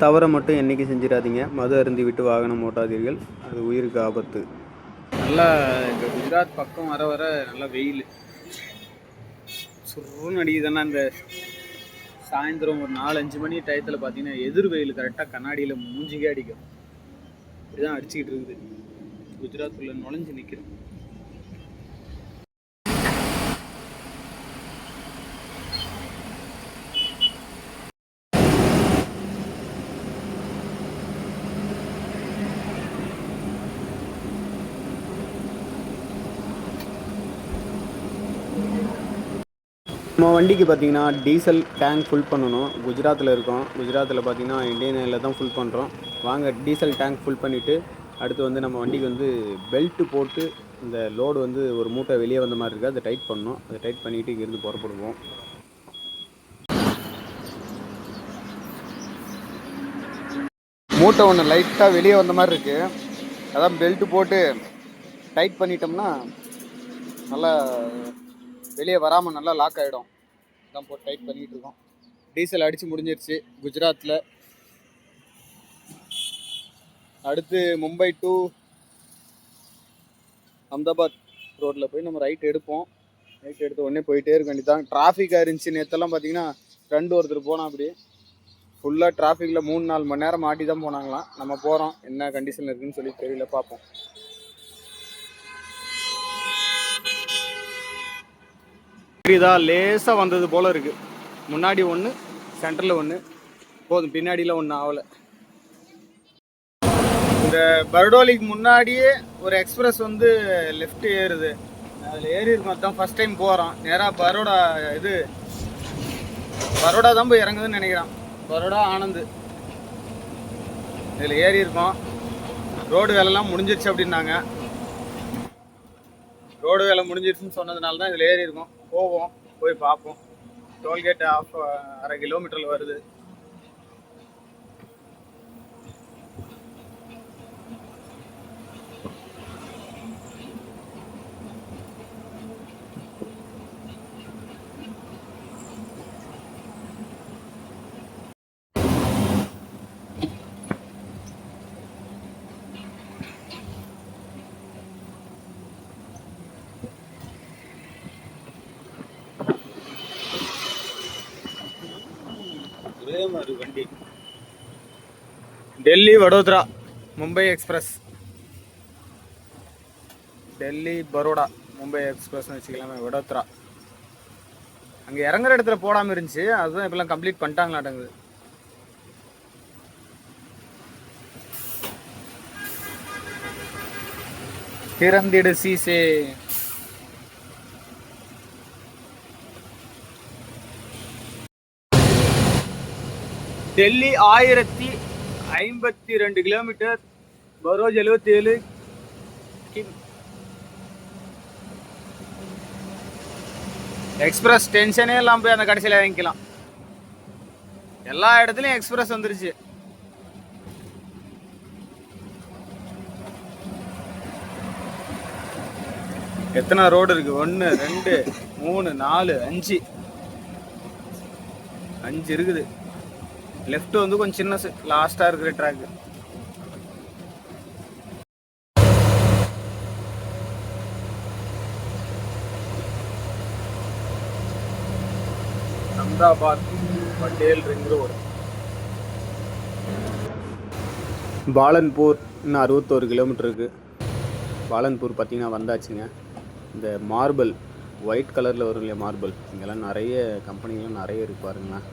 தவறை மட்டும் என்றைக்கும் செஞ்சிடாதீங்க. மது அருந்தி விட்டு வாகனம் ஓட்டாதீர்கள். அது உயிருக்கு ஆபத்து. நல்லா இந்த குஜராத் பக்கம் வர வர நல்லா வெயில். சுருன்னு அடிக்குதுன்னா இந்த சாயந்தரம் ஒரு நாலு அஞ்சு மணி டயத்தில் பார்த்தீங்கன்னா எதிர் வெயில் கரெக்டாக கண்ணாடியில் மூஞ்சிக்கே அடிக்கும். இப்படிதான் அடிச்சுக்கிட்டு இருக்குது. குஜராத்துக்குள்ள நுழைஞ்சு நிற்கிறேன் நம்ம வண்டிக்கு பார்த்தீங்கன்னா டீசல் டேங்க் ஃபுல் பண்ணணும். குஜராத்தில் இருக்கோம். குஜராத்தில் பார்த்தீங்கன்னா இந்தியன் ஆயிலில் தான் ஃபுல் பண்ணுறோம் வாங்க டீசல் டேங்க் ஃபுல் பண்ணிவிட்டு அடுத்து வந்து நம்ம வண்டிக்கு வந்து பெல்ட்டு போட்டு இந்த லோடு வந்து ஒரு மூட்டை வெளியே வந்த மாதிரி இருக்குது அதை டைட் பண்ணணும். அதை டைட் பண்ணிவிட்டு இங்கேருந்து புறப்படுவோம். மூட்டை ஒன்று லைட்டாக வெளியே வந்த மாதிரி இருக்குது அதான் பெல்ட்டு போட்டு டைட் பண்ணிட்டோம்னா நல்லா வெளியே வராமல் நல்லா லாக் ஆகிடும் தான் போட்டு டைட் பண்ணிகிட்டு இருக்கோம். டீசல் அடித்து முடிஞ்சிருச்சு. குஜராத்தில் அடுத்து மும்பை டு அஹமதாபாத் ரோட்டில் போய் நம்ம ரைட் எடுப்போம். ரைட் எடுத்த உடனே போயிட்டே இருக்க வேண்டியதான் டிராஃபிக்காக இருந்துச்சு நேற்றெல்லாம் பார்த்தீங்கன்னா ஃப்ரெண்டு ஒருத்தர் போனால் அப்படி ஃபுல்லாக டிராஃபிக்கில் மூணு நாலு மணி நேரம் மாட்டி தான் போனாங்களாம். நம்ம போகிறோம் என்ன கண்டிஷன் இருக்குதுன்னு சொல்லி தெரியல பார்ப்போம். இதா லேசாக வந்தது போல் இருக்கு. முன்னாடி ஒன்று சென்டரில் ஒன்று போதும் பின்னாடியில் ஒன்றும் ஆகலை இந்த பர்டோலிக்கு முன்னாடியே ஒரு எக்ஸ்பிரஸ் வந்து லெஃப்ட் ஏறுது. அதில் ஏறி இருக்கோம் அதான் ஃபஸ்ட் டைம் போகிறோம் நேராக பரோடா இது பரோடா தான் போய் இறங்குதுன்னு நினைக்கிறான். பரோடா ஆனந்த். இதில் ஏறி இருக்கோம் ரோடு வேலைலாம் முடிஞ்சிருச்சு அப்படின்னாங்க. ரோடு வேலை முடிஞ்சிருச்சுன்னு சொன்னதுனால தான் இதில் ஏறி இருக்கோம் போவோம் போய் பார்ப்போம். டோல்கேட் ஆஃப் அரை கிலோமீட்டரில் வருது. ஒரே வண்டி. டெல்லி வடோதரா மும்பை எக்ஸ்பிரஸ். டெல்லி பரோடா மும்பை எக்ஸ்பிரஸ்னு வச்சுக்கலாமே வடோத்ரா. அங்கே இறங்குற இடத்துல போடாமல் இருந்துச்சு அதுதான் இப்பெல்லாம் கம்ப்ளீட் பண்ணிட்டாங்களாட்டங்குது. திறந்திடு சீசே. டெல்லி ஆயிரத்தி ஐம்பத்தி ரெண்டு கிலோமீட்டர் பரோஜ் எழுபத்தி ஏழு எக்ஸ்பிரஸ் டென்ஷனே இல்லாமல் போய் அந்த கடைசியில் இறங்கிக்கலாம். எல்லா இடத்துலையும் எக்ஸ்பிரஸ் வந்துருச்சு. எத்தனை ரோடு இருக்கு? ஒன்று ரெண்டு மூணு நாலு அஞ்சு. அஞ்சு இருக்குது. லெஃப்ட் வந்து கொஞ்சம் சின்ன லாஸ்டா இருக்கிற track Ahmedabad Patel ring road Palanpur இன்னும் அறுபத்தோரு கிலோமீட்டர் இருக்கு. பாலன்பூர் பார்த்தீங்கன்னா வந்தாச்சுங்க. இந்த மார்பிள் ஒயிட் கலரில் வரும் இல்லையா மார்பிள் இங்கெல்லாம் நிறைய கம்பெனிகளும் நிறைய இருக்கு பாருங்களேன்.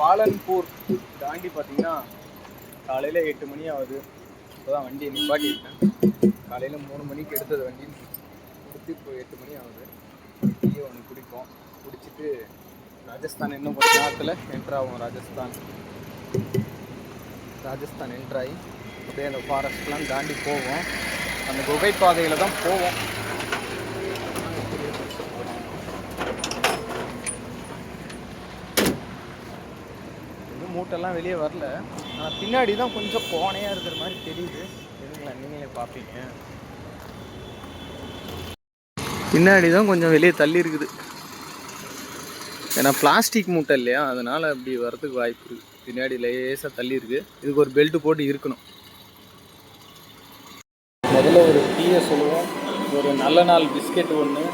பாலன்பூர் தாண்டி பார்த்தீங்கன்னா காலையில் எட்டு மணி ஆகுது. இப்போ தான் வண்டியை நிப்பாட்டியிருக்கேன். காலையில் மூணு மணிக்கு எடுத்தது வண்டி கொடுத்து இப்போ எட்டு மணி ஆகுது. டீயை ஒன்று குடிப்போம். குடிச்சிட்டு ராஜஸ்தான் இன்னும் கொஞ்சம் நேரத்தில் என்ட்ரு ஆகும் ராஜஸ்தான். ராஜஸ்தான் என்ட்ராகி அப்படியே அந்த ஃபாரஸ்ட்லாம் தாண்டி போவோம். அந்த குகை பாதையில் தான் போவோம். எல்லாம் வெளியே வரல. ஆனால் பின்னாடி தான் கொஞ்சம் கோணையாக இருக்கிற மாதிரி தெரியுது. இருங்களா நீங்களே பார்ப்பீங்க. பின்னாடி தான் கொஞ்சம் வெளியே தள்ளி இருக்குது. ஏன்னா பிளாஸ்டிக் மூட்டை இல்லையா? அதனால் அப்படி வரதுக்கு வாய்ப்பு இருக்குது பின்னாடி லேசாக தள்ளி இருக்குது இதுக்கு ஒரு பெல்ட் போட்டு இருக்கணும். முதல்ல ஒரு டீயை சொல்லுவோம். ஒரு நல்ல நாள் பிஸ்கெட் ஒன்று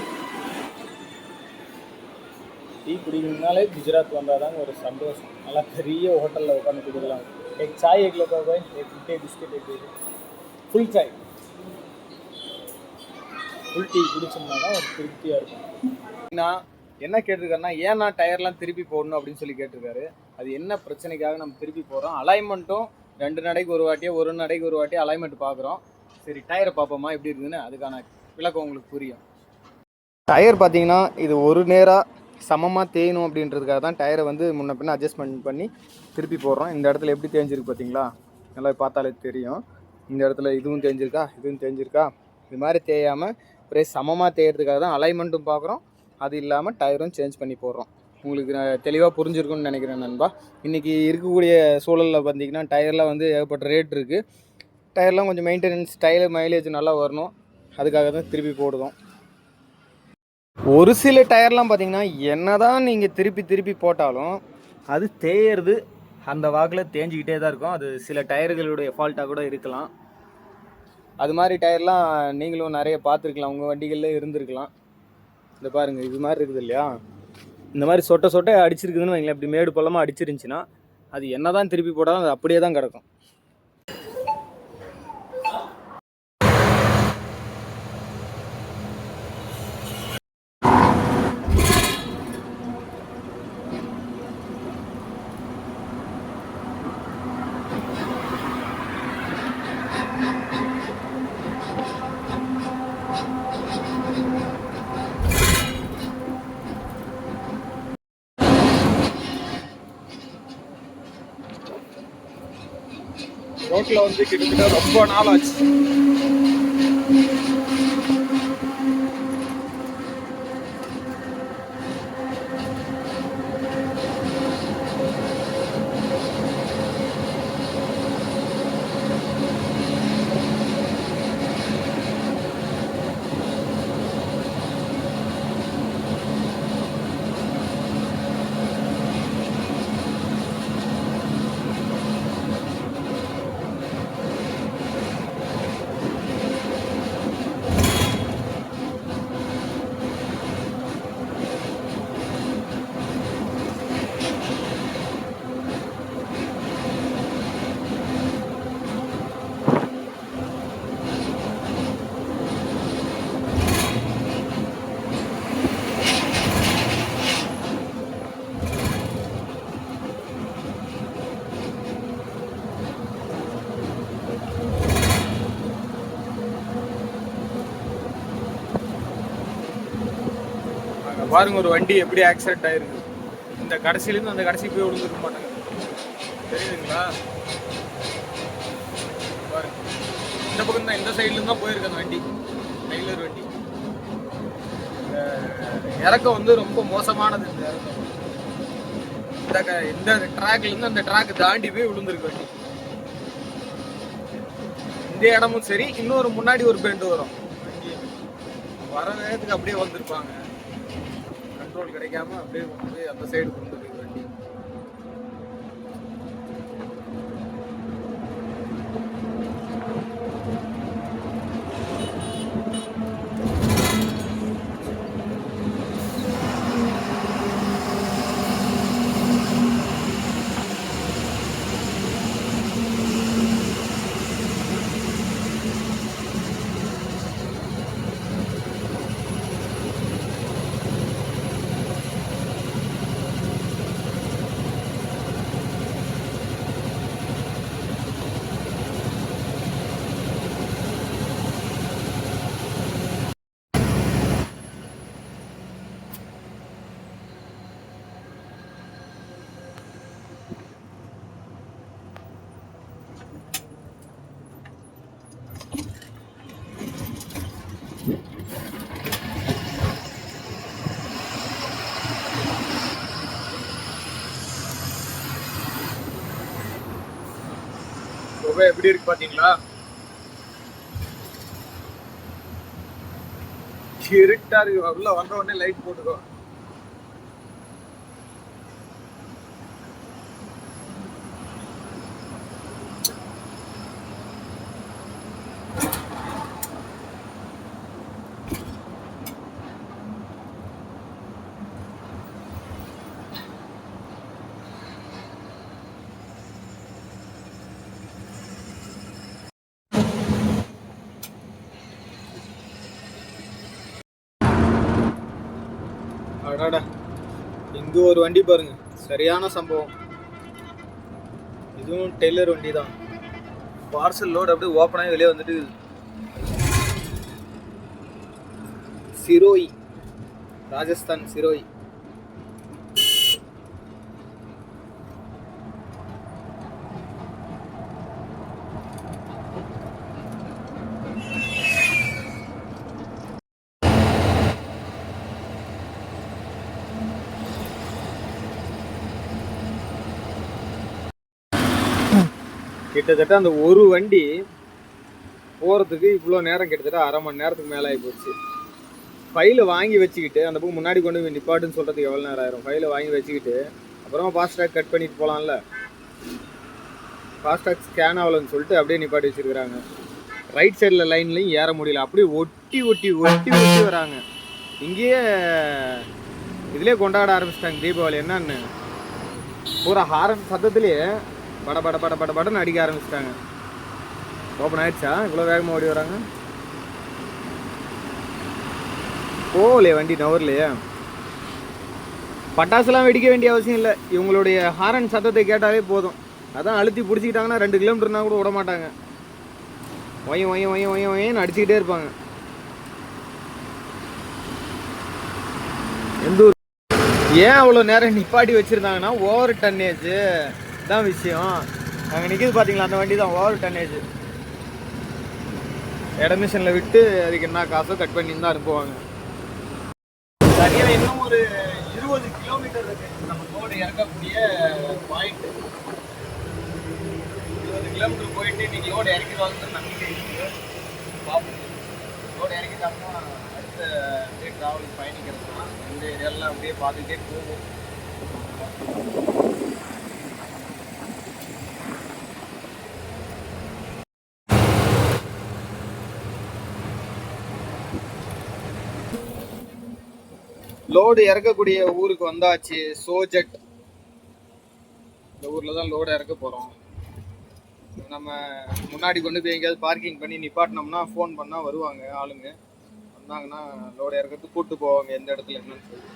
டீ குடிக்கணும்னாலே குஜராத் வந்தால் தாங்க ஒரு சந்தோஷம். நல்லா பெரிய ஹோட்டலில் உட்காந்து குடிக்கலாம். எக் சாய் எக் லோக்கா பாய் எக் டே பிஸ்கெட் எக் ஃபுல் சாய் ஃபுல் டீ குடிச்சோம்னா தான் ஒரு திருப்தியாக இருக்கும். நான் என்ன கேட்டிருக்காருன்னா ஏன் நான் டயர்லாம் திருப்பி போடணும் அப்படின்னு சொல்லி கேட்டிருக்காரு. அது என்ன பிரச்சனைக்காக நம்ம திருப்பி போகிறோம் அலைன்மெண்ட்டும் ரெண்டு நடைக்கு ஒரு வாட்டியே ஒரு நடைக்கு ஒரு வாட்டி அலைன்மெண்ட் பார்க்குறோம். சரி டயரை பார்ப்போமா? எப்படி இருக்குதுன்னு அதுக்கான விளக்கம் உங்களுக்கு புரியும். டயர் பார்த்தீங்கன்னா இது ஒரு நேராக சமமாக தேயணும் அப்படின்றதுக்காக தான் டயரை வந்து முன்ன பின்ன அட்ஜஸ்ட்மெண்ட் பண்ணி திருப்பி போடுறோம். இந்த இடத்துல எப்படி தேஞ்சிருக்கு பார்த்தீங்களா? நல்லா பார்த்தாலே தெரியும். இந்த இடத்துல இதுவும் தேஞ்சிருக்கா இதுவும் தேஞ்சிருக்கா? இது மாதிரி தேயாமல் ஒரே சமமாக தேயறதுக்காக தான் அலைன்மெண்ட்டும் பார்க்குறோம். அது இல்லாமல் டயரும் சேஞ்ச் பண்ணி போடுறோம். உங்களுக்கு தெளிவாக புரிஞ்சிருக்கும்னு நினைக்கிறேன் நண்பா. இன்றைக்கி இருக்கக்கூடிய சூழலில் பார்த்தீங்கன்னா டயர்லாம் வந்து ஏகப்பட்ட ரேட் இருக்குது டயர்லாம் கொஞ்சம் மெயின்டெனன்ஸ் டயர் மைலேஜ் நல்லா வரணும். அதுக்காக தான் திருப்பி போடுதோம் ஒரு சில டயர்லாம் பார்த்தீங்கன்னா என்ன தான் நீங்கள் திருப்பி திருப்பி போட்டாலும் அது தேயறது அந்த வாக்கில் தேஞ்சிக்கிட்டே தான் இருக்கும். அது சில டயர்களுடைய ஃபால்ட்டாக கூட இருக்கலாம். அது மாதிரி டயர்லாம் நீங்களும் நிறைய பார்த்துருக்கலாம். உங்கள் வண்டிகளில் இருந்திருக்கலாம். இந்த பாருங்கள் இது மாதிரி இருக்குது இல்லையா? இந்த மாதிரி சொட்ட சொட்ட அடிச்சிருக்குதுன்னு வைங்களேன். இப்படி மேடு பள்ளமாக அடிச்சிருந்துச்சின்னா அது என்ன தான் திருப்பி போட்டாலும் அது அப்படியே தான் கிடக்கும். ரோட்டில் வந்து கிட்டத்தட்ட ரொம்ப நாள் ஆச்சு. பாருங்க ஒரு வண்டி எப்படி ஆக்சிடென்ட் ஆயிருக்கு. இந்த கடைசியிலேருந்து அந்த கடைசி போய் விழுந்துருக்க மாட்டாங்க. தெரியுதுங்களா? பாருங்க. இந்த பக்கம் தான் இந்த சைட்லேருந்து தான் போயிருக்கு அந்த வண்டி. டெய்லர் வண்டி. இறக்கம் வந்து ரொம்ப மோசமானது இந்த இறக்கம். இந்த க- இந்த ட்ராக்லேருந்து அந்த ட்ராக் தாண்டி போய் விழுந்திருக்கு வண்டி. இந்த இடமும் சரி இன்னொரு முன்னாடி ஒரு பெண்டு வரும். வண்டி. வர வேகத்துக்கு அப்படியே வந்திருப்பாங்க கண்ட்ரோல் கிடைக்காம அப்படியே வந்து அந்த சைடு கொண்டு போய் எப்படி இருக்கு பாத்தீங்களா? இருட்டா இருக்கு. உள்ள வந்த உடனே லைட் போட்டுக்கோ. இது ஒரு வண்டி பாருங்க. சரியான சம்பவம். இதுவும் டெய்லர் வண்டி தான் பார்சல் லோடு அப்படியே ஓப்பனாக வெளியே வந்துட்டு சிரோய். ராஜஸ்தான் சிரோய். கிட்டத்தட்ட அந்த ஒரு வண்டி போகிறதுக்கு இவ்வளோ நேரம் கிட்டத்தட்ட அரை மணி நேரத்துக்கு மேலே ஆகி போச்சு. ஃபைலை வாங்கி வச்சுக்கிட்டு அந்த பக்கம் முன்னாடி கொண்டு போய் நிப்பாட்டுன்னு சொல்கிறதுக்கு எவ்வளோ நேரம் ஆயிரும்? ஃபைலை வாங்கி வச்சுக்கிட்டு அப்புறமா ஃபாஸ்ட்ராக் கட் பண்ணிட்டு போகலாம்ல ஃபாஸ்ட்ராக் ஸ்கேன் ஆகலன்னு சொல்லிட்டு அப்படியே நிப்பாட்டி வச்சுருக்குறாங்க. ரைட் சைடில் லைன்லையும் ஏற முடியல. அப்படியே ஒட்டி ஒட்டி ஒட்டி ஒட்டி வராங்க. இங்கேயே இதுலேயே கொண்டாட ஆரம்பிச்சிட்டாங்க தீபாவளி. என்னன்னு? பூரா ஹாரன் சத்தத்துலேயே பட பட பட பட படன்னு அடிக்க ஆரம்பிச்சிட்டாங்க. ஓப்பன் ஆயிடுச்சா? இவ்வளோ வேகமாக ஓடி வராங்க? போகலையே வண்டி நவர்லையே. பட்டாசுலாம் வெடிக்க வேண்டிய அவசியம் இல்லை. இவங்களுடைய ஹாரன் சத்தத்தை கேட்டாலே போதும். அதான் அழுத்தி பிடிச்சிக்கிட்டாங்கன்னா ரெண்டு கிலோமீட்டர்னா கூட விட மாட்டாங்க. ஒயம் ஒயம் ஒயம் ஒயம் ஒயன்னு அடிச்சுக்கிட்டே இருப்பாங்க. எந்த ஊர்? ஏன் அவ்வளோ நேரம் நிப்பாட்டி வச்சுருந்தாங்கன்னா ஓவர் டன்னேஜ். தான் விஷயம். அங்கே நிற்கிது பார்த்தீங்களா அந்த வண்டி தான் ஓவர் டன்னேஜ் எடமிஷனில் விட்டு அதுக்கு என்ன காசோ கட் பண்ணி தான் அனுப்புவாங்க சரியாக இன்னும் ஒரு இருபது கிலோமீட்டர் இருக்கு. நம்ம ரோடு இறக்கக்கூடிய பாயிண்ட் இருபது கிலோமீட்டர் போயிட்டு இன்னைக்கு லோடு இறக்கிடுவாங்கன்னு நம்பிக்கை இருக்குது. பார்ப்போம் லோடு இறக்கிட்டாங்கன்னா அடுத்த அப்படியே ட்ராவல் பயணிக்கிறது இந்த ஏரியாலாம் அப்படியே பார்த்துக்கிட்டே போகும். லோடு இறக்கக்கூடிய ஊருக்கு வந்தாச்சு சோஜட் இந்த ஊரில் தான் லோடு இறக்க போகிறோம் நம்ம முன்னாடி கொண்டு போய் எங்கேயாவது பார்க்கிங் பண்ணி நிப்பாட்டினோம்னா ஃபோன் பண்ணால் வருவாங்க ஆளுங்க. வந்தாங்கன்னா லோடு இறக்கிறது கூப்பிட்டு போவாங்க எந்த இடத்துல என்னன்னு சொல்லி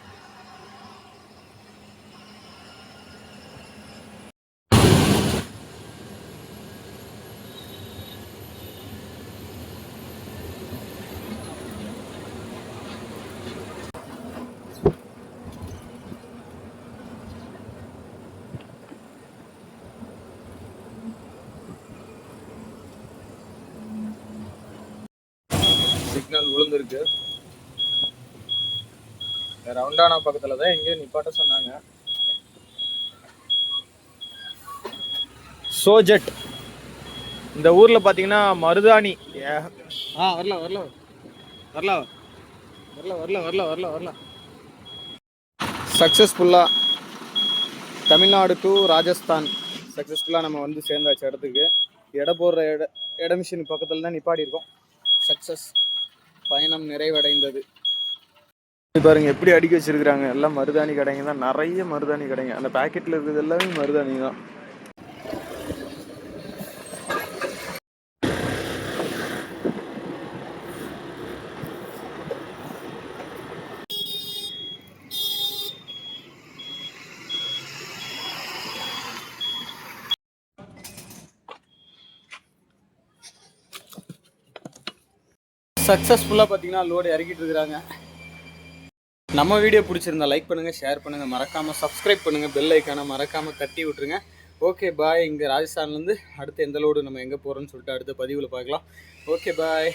சிக்னல் விழுந்திருக்கு. ரவுண்டானா பக்கத்துல தான் எங்கேயோ நிப்பாட்ட சொன்னாங்க. சோஜட் இந்த ஊர்ல பாத்தீங்கன்னா மருதாணி. ஆ வரல வரல. வரல. வரல வரல வரல வரல வரல. சக்ஸஸ்ஃபுல்லாக தமிழ்நாடு டு ராஜஸ்தான். சக்ஸஸ்ஃபுல்லாக நம்ம வந்து சேர்ந்தாச்சு இடத்துக்கு. எடை போடுற இட இட மிஷின் பக்கத்தில் தான் நிப்பாடி இருக்கோம். சக்ஸஸ் பயணம் நிறைவடைந்தது. பாருங்க எப்படி அடிக்க வச்சிருக்கிறாங்க? எல்லாம் மருதாணி கடைங்க தான். நிறைய மருதாணி கடைங்க. அந்த பேக்கெட்ல இருக்கிறது எல்லாமே மருதாணி தான். சக்ஸஸ்ஃபுல்லாக பார்த்தீங்கன்னா லோடு இறக்கிட்டு இருக்கிறாங்க. நம்ம வீடியோ பிடிச்சிருந்தா லைக் பண்ணுங்கள் ஷேர் பண்ணுங்கள் மறக்காமல் சப்ஸ்கிரைப் பண்ணுங்கள் பெல் ஐக்கானை மறக்காமல் தட்டி விட்ருங்க ஓகே பாய் இங்கே ராஜஸ்தான்லேருந்து அடுத்து எந்த லோடு நம்ம எங்கே போகிறோம்னு சொல்லிட்டு அடுத்த பதிவில் பார்க்கலாம். Okay bye